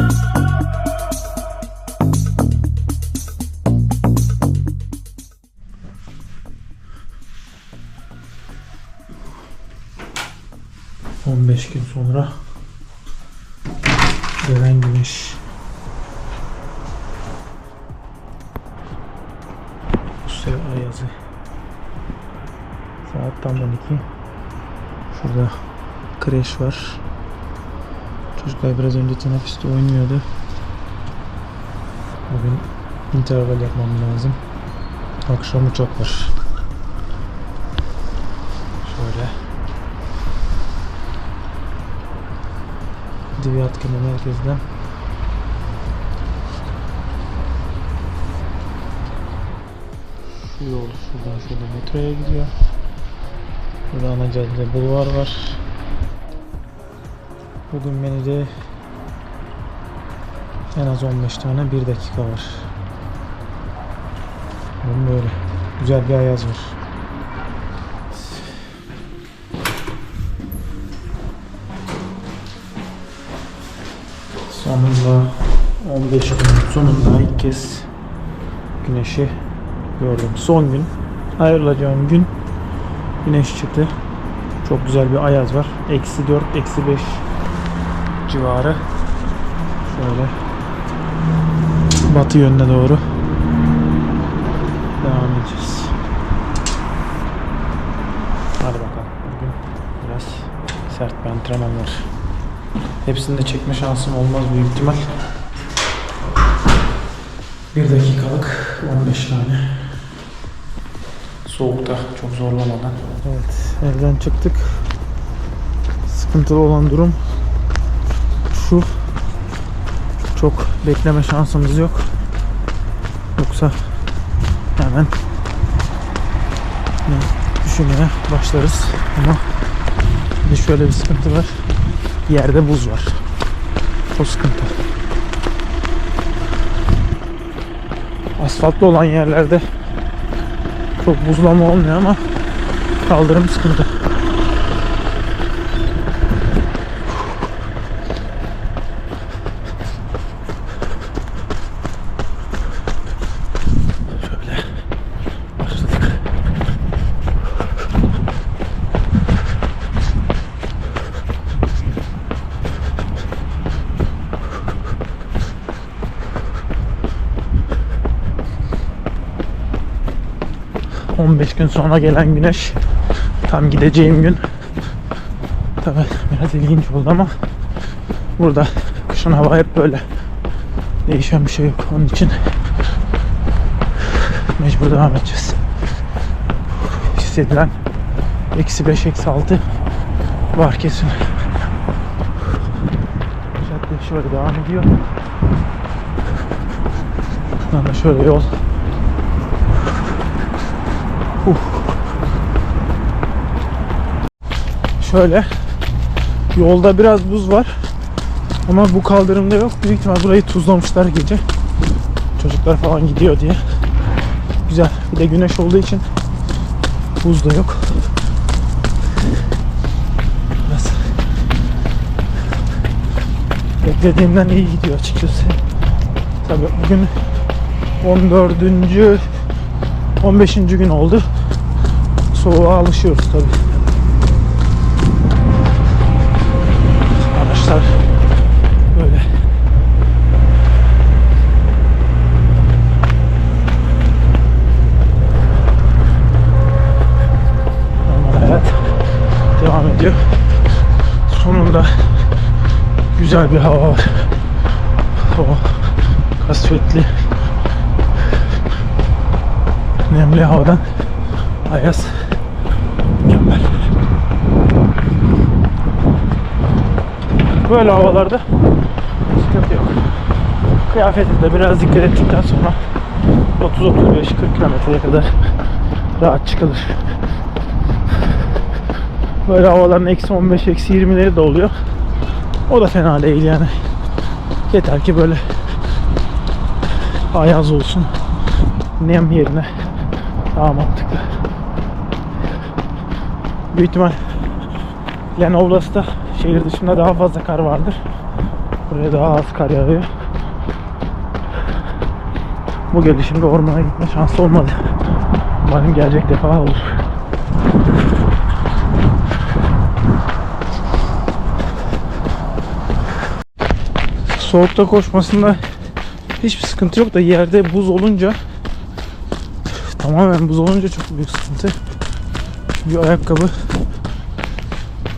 ...15 gün sonra... ...gelen güneş... Rusya ayazı... Saat tam 12... Şurada... ...kreş var... ...çocuklar biraz önce teneffüste oynuyordu... ...bugün... ...interval yapmam lazım... ...akşam uçak var... ...şöyle... Diviyat Kenan merkezden Şu yol şuradan şöyle metroya gidiyor. Burada ana cadde bulvar var. Bugün menüde en az 15 tane 1 dakika var. Bugün böyle. Güzel bir ayaz var. Sonunda 15 gün sonunda ilk kez güneşi gördüm. Son gün ayrılacağım gün güneş çıktı. Çok güzel bir ayaz var. Eksi 4, eksi 5 civarı. Şöyle batı yönüne doğru devam edeceğiz. Hadi bakalım. Bugün biraz sert bir antrenman var. Hepsini de çekme şansım olmaz büyük ihtimal. Bir dakikalık 15 tane. Soğukta çok zorlamadan. Evet evden çıktık. Sıkıntılı olan durum şu. Çok bekleme şansımız yok. Yoksa hemen düşünmeye başlarız. Ama bir şöyle bir sıkıntı var. Yerde buz var. O sıkıntı. Asfaltlı olan yerlerde çok buzlama olmuyor ama kaldırım sıkıntı. ...15 gün sonra gelen güneş... ...tam gideceğim gün... ...tabi biraz ilginç oldu ama... ...burada kışın hava hep böyle... ...değişen bir şey yok onun için... ...mecbur devam edeceğiz. Hissedilen... ...eksi 5, eksi 6... ...var kesin. Şöyle devam ediyor. Buradan da şöyle yol Şöyle yolda biraz buz var ama bu kaldırımda yok. Büyük ihtimal burayı tuzlamışlar gece. Çocuklar falan gidiyor diye. Güzel. Bir de güneş olduğu için buz da yok. Biraz beklediğimden iyi gidiyor açıkçası. Tabii bugün 14. 15. gün oldu. Soğuğa alışıyoruz tabi. Güzel bir hava var. O kasvetli nemli havadan ayaz mükemmel. Böyle havalarda sıkıntı yok. Kıyafetinde biraz dikkat ettikten sonra 30-35-40 kilometreye kadar rahat çıkılır. Böyle havaların eksi 15 eksi 20'leri de oluyor. O da fena değil yani. Yeter ki böyle ayaz olsun. Nem yerine daha mantıklı. Büyük ihtimal Lenovlas'ta şehir dışında daha fazla kar vardır. Buraya daha az kar yağıyor. Bu gelişimde ormana gitme şansı olmadı. Umarım gelecek defa olur. Soğukta koşmasında hiçbir sıkıntı yok da yerde buz olunca tamamen buz olunca çok büyük sıkıntı. Bir ayakkabı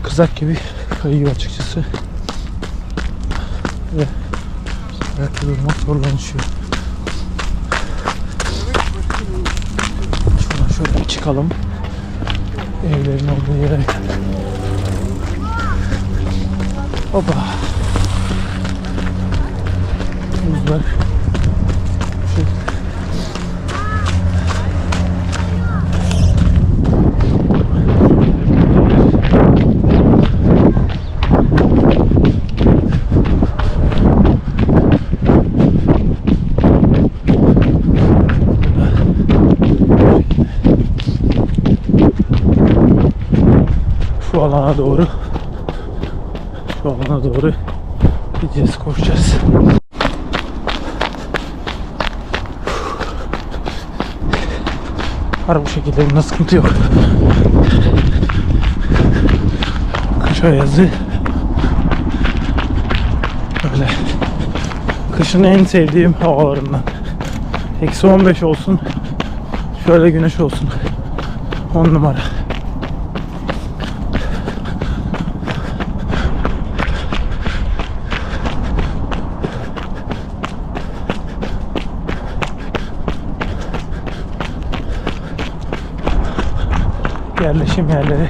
kızak gibi kayıyor açıkçası. Ve ayakta durmak zorlanışıyor. Şuradan şöyle çıkalım. Evlerin olduğu yere. Hoppa. Buzlar. Şu şu alana doğru şu alana doğru gideceğiz koşacağız. Var bu şekilde bunda sıkıntı yok. Kış ayazı böyle kışın en sevdiğim havalarından. Eksi 15 olsun şöyle güneş olsun 10 numara. Yerleşim yerleri.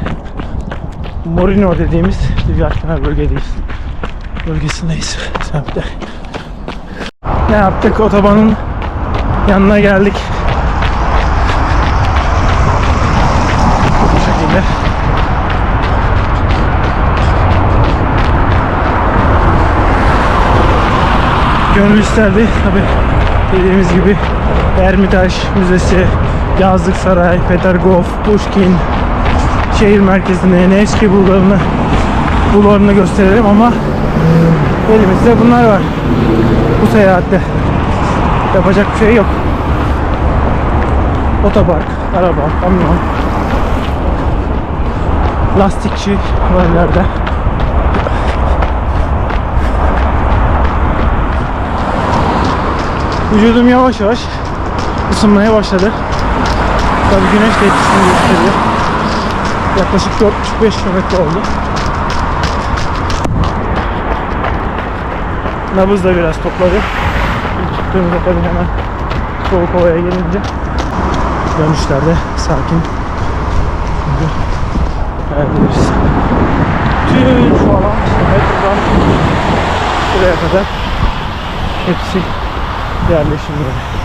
Morino dediğimiz Livyat kenar bölgedeyiz. Bölgesindeyiz. Semtte. Ne yaptık? Otobanın yanına geldik. Bu şekilde. Gönül isterdi tabi dediğimiz gibi Ermitaj Müzesi, Yazlık Saray, Petergov, Pushkin, şehir merkezini, Nevski bulvarını, bulvarını gösterelim ama elimizde bunlar var. Bu seyahatte yapacak bir şey yok. Otopark, araba, kamyon, lastikçi var. Vücudum yavaş yavaş ısınmaya başladı. Tabii güneş de etkisini gösteriyor. Yaklaşık 4,5 kilometre oldu. Nabız da biraz topladı. İlk çıktığımızda tabii hemen soğuk havaya gelince dönüşlerde sakin. Geldiğimiz tüm şu alan metrodan buraya kadar hepsi yerleşim yeri.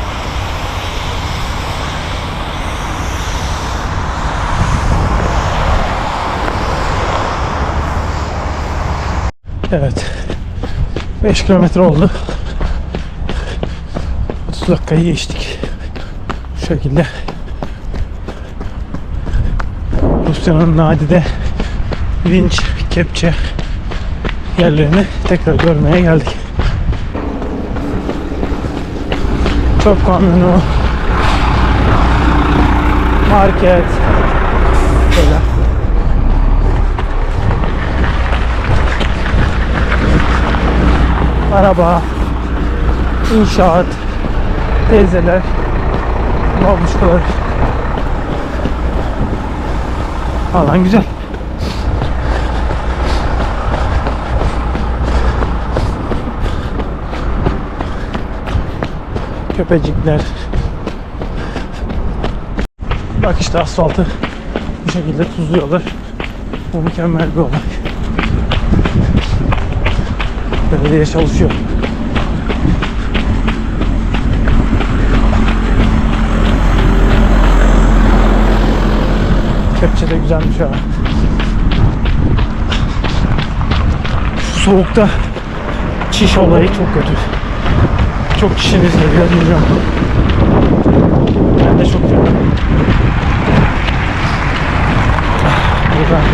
Evet. 5 kilometre oldu. 30 dakikayı geçtik. Bu şekilde. Rusya'nın nadide vinç, kepçe yerlerini tekrar görmeye geldik. Çöp kamyonu, market, böyle. Araba, inşaat, teyzeler, babuşkalar falan güzel. Köpecikler. Bak işte asfaltı bu şekilde tuzluyorlar. Bu mükemmel bir olay. Belediye çalışıyor. Kepçe de güzelmiş ha. Şu soğukta çiş olayı çok kötü. Çok çişiniz geliyor bilmiyorum. Ben de çok kötü. Buradan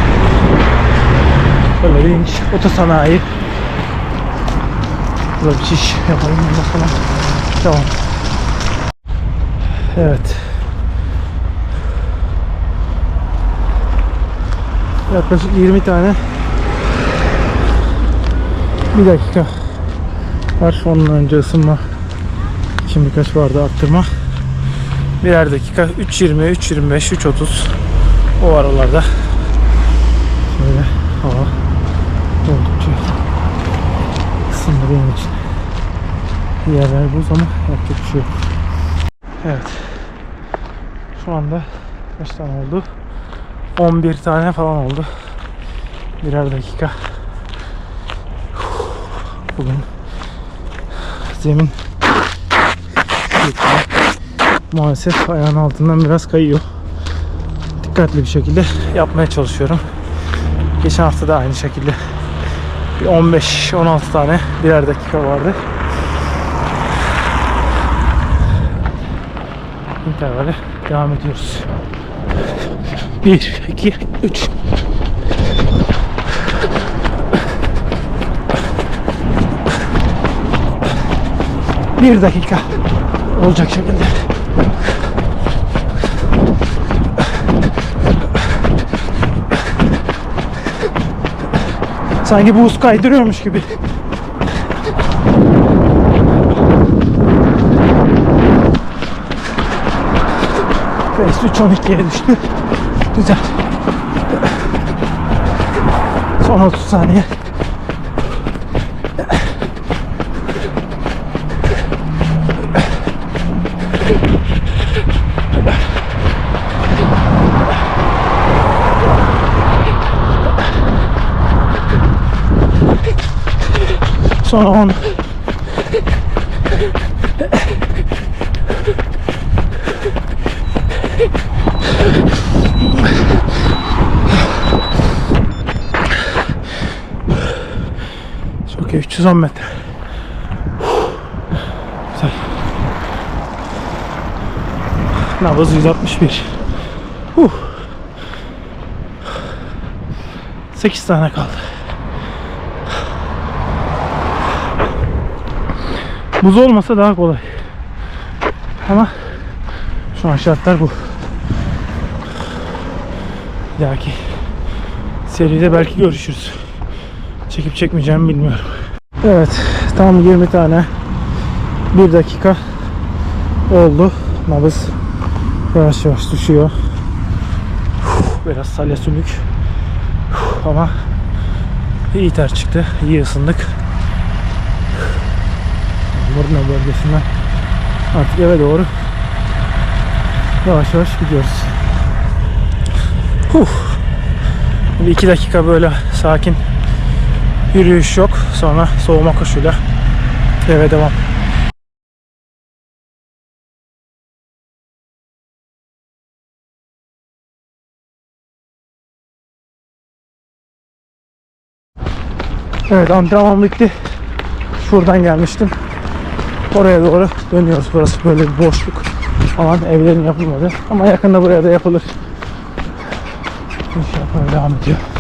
böyle bir otosanayi Burada bir şiş yapalım ondan sonra devam. Evet. Yaklaşık 20 tane bir dakika var. Onun önce ısınma için birkaç vardı arttırma. Birer dakika 3.20, 3.25, 3.30 o aralarda şöyle hava oldukça ısındı benim için. Yerler buz ama yapacak bir şey yok. Evet. Şu anda kaç tane oldu? 11 tane falan oldu. Birer dakika. Bugün zemin maalesef ayağın altından biraz kayıyor. Dikkatli bir şekilde yapmaya çalışıyorum. Geçen hafta da aynı şekilde bir 15-16 tane birer dakika vardı. İntervale devam ediyoruz. 1, 2, 3. Bir dakika olacak şekilde. Sanki buz kaydırıyormuş gibi. Face 3 12'ye düştü. Güzel. Son 30 saniye. Son 10. İyi 310 metre. Güzel. Nabız 161. Huh. 8 tane kaldı. Buz olmasa daha kolay. Ama şu an şartlar bu. Bir dahaki seride belki görüşürüz. Çekip çekmeyeceğimi bilmiyorum. Evet tam 20 tane 1 dakika oldu. Nabız yavaş yavaş düşüyor. Biraz salya sümük. Ama iyi ter çıktı. iyi ısındık. Murna bölgesinden artık eve doğru yavaş yavaş gidiyoruz. Huh. Bir iki dakika böyle sakin yürüyüş yok. Sonra soğuma koşuyla eve devam. Evet antrenman bitti. Şuradan gelmiştim. Oraya doğru dönüyoruz. Burası böyle bir boşluk falan evlerin yapılmadı. Ama yakında buraya da yapılır. İnşallah devam ediyor.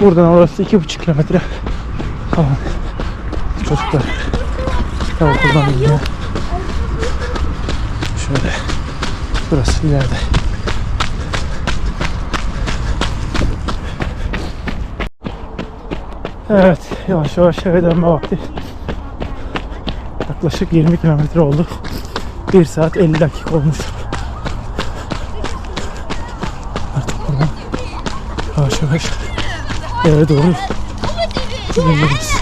Buradan orası iki buçuk kilometre falan. Çocuklar da okuldan gidiyor. Şöyle. Burası ileride. Evet, yavaş yavaş eve dönme vakti. Yaklaşık 20 kilometre oldu. 1 saat 50 dakika olmuş. Buradan yavaş yavaş eve doğru dönüyoruz.